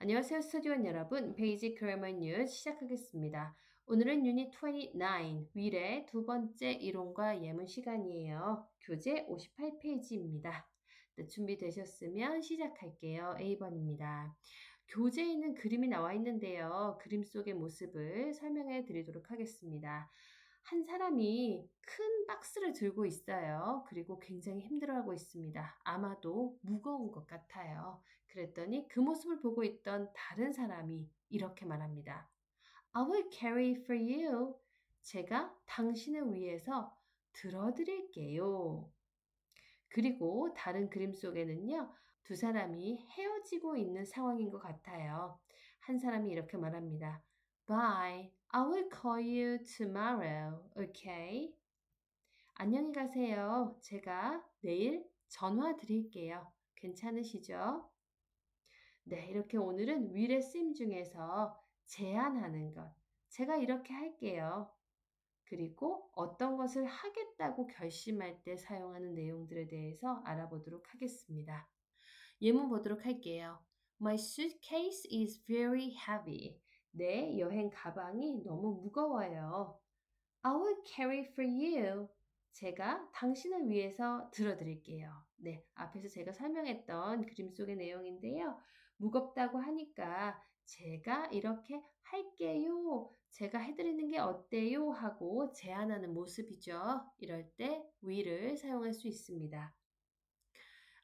안녕하세요, 스튜디오원 여러분. 베이직 그래머 뉴스 시작하겠습니다. 오늘은 유닛 29, 윌의 두 번째 이론과 예문 시간이에요. 교재 58페이지입니다. 네, 준비되셨으면 시작할게요. A번입니다. 교재에 있는 그림이 나와 있는데요. 그림 속의 모습을 설명해 드리도록 하겠습니다. 한 사람이 큰 박스를 들고 있어요. 그리고 굉장히 힘들어하고 있습니다. 아마도 무거운 것 같아요. 그랬더니 그 모습을 보고 있던 다른 사람이 이렇게 말합니다. I will carry for you. 제가 당신을 위해서 들어드릴게요. 그리고 다른 그림 속에는요, 두 사람이 헤어지고 있는 상황인 것 같아요. 한 사람이 이렇게 말합니다. Bye. I will call you tomorrow. Okay? 안녕히 가세요. 제가 내일 전화 드릴게요. 괜찮으시죠? 네, 이렇게 오늘은 will의 쓰임 중에서 제안하는 것. 제가 이렇게 할게요. 그리고 어떤 것을 하겠다고 결심할 때 사용하는 내용들에 대해서 알아보도록 하겠습니다. 예문 보도록 할게요. My suitcase is very heavy. 내 여행 가방이 너무 무거워요. I will carry for you. 제가 당신을 위해서 들어드릴게요. 네, 앞에서 제가 설명했던 그림 속의 내용인데요. 무겁다고 하니까 제가 이렇게 할게요. 제가 해드리는 게 어때요? 하고 제안하는 모습이죠. 이럴 때 will을 사용할 수 있습니다.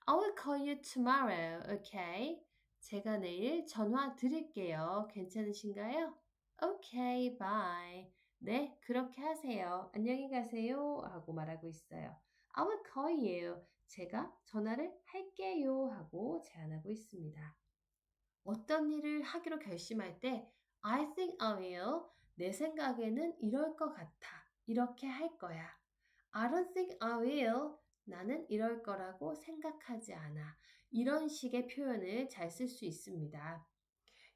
I will call you tomorrow, okay? 제가 내일 전화 드릴게요. 괜찮으신가요? Okay, bye. 네, 그렇게 하세요. 안녕히 가세요. 하고 말하고 있어요. I will call you. 제가 전화를 할게요. 하고 제안하고 있습니다. 어떤 일을 하기로 결심할 때 I think I will. 내 생각에는 이럴 것 같아. 이렇게 할 거야. I don't think I will. 나는 이럴 거라고 생각하지 않아. 이런 식의 표현을 잘 쓸 수 있습니다.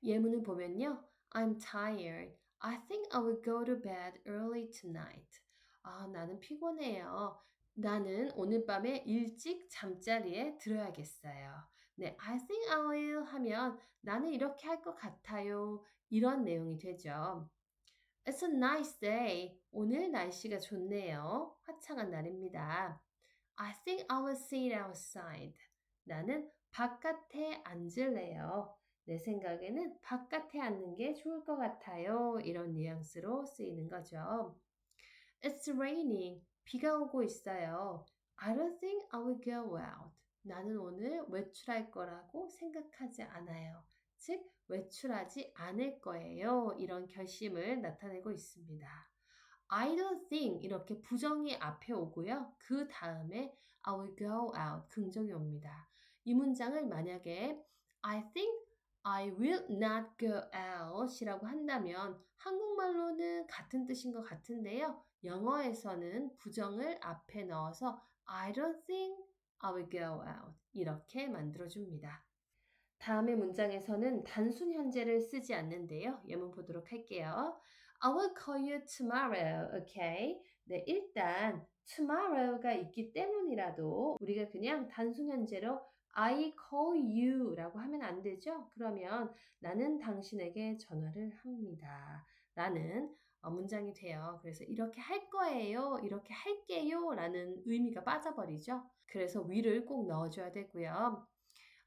예문을 보면요. I'm tired. I think I will go to bed early tonight. 아, 나는 피곤해요. 나는 오늘 밤에 일찍 잠자리에 들어야겠어요. 네, I think I will 하면 나는 이렇게 할 것 같아요. 이런 내용이 되죠. It's a nice day. 오늘 날씨가 좋네요. 화창한 날입니다. I think I will sit outside. 나는 바깥에 앉을래요. 내 생각에는 바깥에 앉는 게 좋을 것 같아요. 이런 뉘앙스로 쓰이는 거죠. It's raining. 비가 오고 있어요. I don't think I will go out. 나는 오늘 외출할 거라고 생각하지 않아요. 즉, 외출하지 않을 거예요. 이런 결심을 나타내고 있습니다. I don't think 이렇게 부정이 앞에 오고요. 그 다음에 I will go out 긍정이 옵니다. 이 문장을 만약에 I think I will not go out 이라고 한다면 한국말로는 같은 뜻인 것 같은데요. 영어에서는 부정을 앞에 넣어서 I don't think I will go out 이렇게 만들어줍니다. 다음의 문장에서는 단순 현재를 쓰지 않는데요. 예문 보도록 할게요. I will call you tomorrow, okay? 네, 일단 tomorrow가 있기 때문이라도 우리가 그냥 단순 현재로 I call you 라고 하면 안 되죠? 그러면 나는 당신에게 전화를 합니다. 라는 어, 문장이 돼요. 그래서 이렇게 할 거예요. 이렇게 할게요. 라는 의미가 빠져버리죠. 그래서 will을 꼭 넣어줘야 되고요.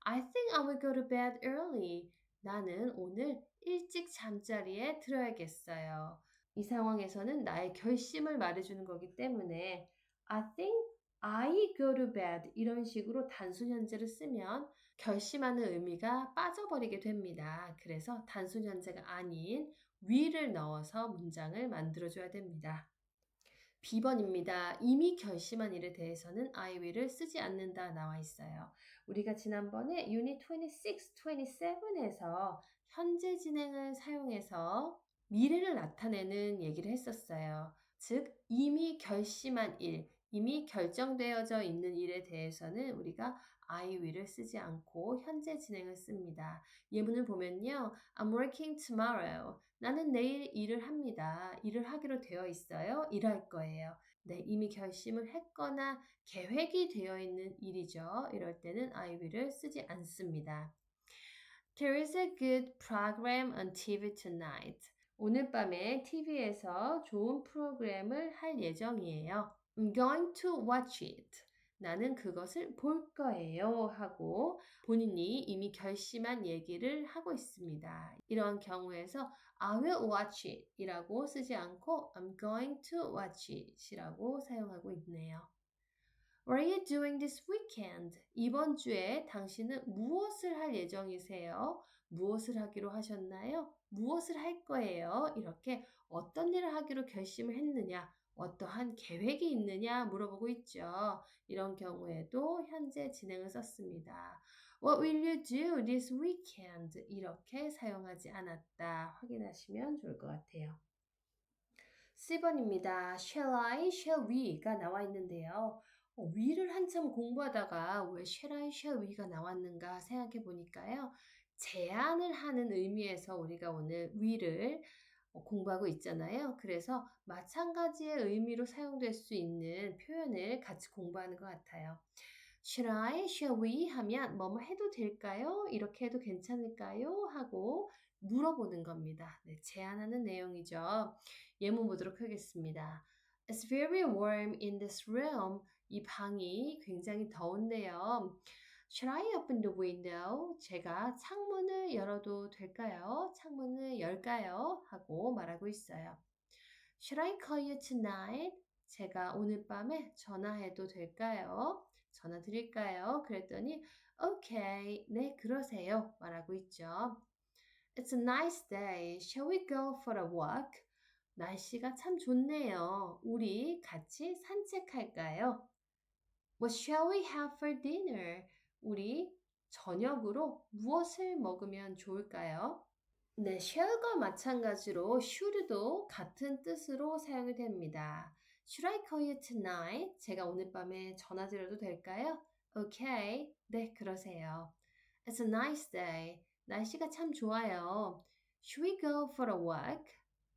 I think I will go to bed early. 나는 오늘 일찍 잠자리에 들어야겠어요. 이 상황에서는 나의 결심을 말해주는 거기 때문에 I think I go to bed 이런 식으로 단순 현재를 쓰면 결심하는 의미가 빠져버리게 됩니다. 그래서 단순 현재가 아닌 will을 넣어서 문장을 만들어줘야 됩니다. B번입니다. 이미 결심한 일에 대해서는 I will을 쓰지 않는다 나와 있어요. 우리가 지난번에 유닛 26, 27에서 현재 진행을 사용해서 미래를 나타내는 얘기를 했었어요. 즉, 이미 결심한 일, 이미 결정되어져 있는 일에 대해서는 우리가 I will을 쓰지 않고 현재 진행을 씁니다. 예문을 보면요. I'm working tomorrow. 나는 내일 일을 합니다. 일을 하기로 되어 있어요. 일할 거예요. 네, 이미 결심을 했거나 계획이 되어 있는 일이죠. 이럴 때는 I will을 쓰지 않습니다. There is a good program on TV tonight. 오늘 밤에 TV에서 좋은 프로그램을 할 예정이에요. I'm going to watch it. 나는 그것을 볼 거예요. 하고 본인이 이미 결심한 얘기를 하고 있습니다. 이러한 경우에서 I will watch it 이라고 쓰지 않고 I'm going to watch it 이라고 사용하고 있네요. What are you doing this weekend? 이번 주에 당신은 무엇을 할 예정이세요? 무엇을 하기로 하셨나요? 무엇을 할 거예요? 이렇게 어떤 일을 하기로 결심을 했느냐? 어떠한 계획이 있느냐 물어보고 있죠. 이런 경우에도 현재 진행을 썼습니다. What will you do this weekend? 이렇게 사용하지 않았다. 확인하시면 좋을 것 같아요. 10번입니다. Shall I, shall we가 나와 있는데요. 어, 위를 한참 공부하다가 왜 shall I, shall we가 나왔는가 생각해 보니까요. 제안을 하는 의미에서 우리가 오늘 위를 어, 공부하고 있잖아요. 그래서 마찬가지의 의미로 사용될 수 있는 표현을 같이 공부하는 것 같아요. Should I, shall we 하면 뭐뭐 해도 될까요? 이렇게 해도 괜찮을까요? 하고 물어보는 겁니다. 네, 제안하는 내용이죠. 예문 보도록 하겠습니다. It's very warm in this room. 이 방이 굉장히 더운데요. Should I open the window? 제가 창문을 열어도 될까요? 창문을 열까요? 하고 말하고 있어요. Should I call you tonight? 제가 오늘 밤에 전화해도 될까요? 전화 드릴까요? 그랬더니 Okay, 네 그러세요 말하고 있죠. It's a nice day. Shall we go for a walk? 날씨가 참 좋네요. 우리 같이 산책할까요? What shall we have for dinner? 우리 저녁으로 무엇을 먹으면 좋을까요? 네, shall과 마찬가지로 should도 같은 뜻으로 사용이 됩니다. Should I call you tonight? 제가 오늘 밤에 전화 드려도 될까요? Okay. 네, 그러세요. It's a nice day. 날씨가 참 좋아요. Should we go for a walk?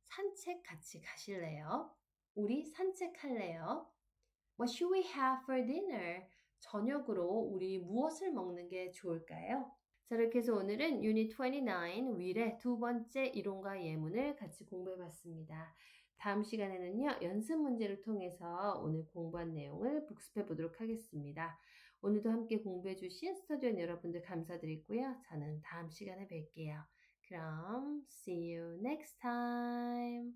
산책 같이 가실래요? 우리 산책할래요? What should we have for dinner? 저녁으로 우리 무엇을 먹는 게 좋을까요? 자, 이렇게 해서 오늘은 유닛 29 윌의 두 번째 이론과 예문을 같이 공부해 봤습니다. 다음 시간에는요, 연습 문제를 통해서 오늘 공부한 내용을 복습해 보도록 하겠습니다. 오늘도 함께 공부해 주신 스터디온 여러분들 감사드리고요. 저는 다음 시간에 뵐게요. 그럼 see you next time.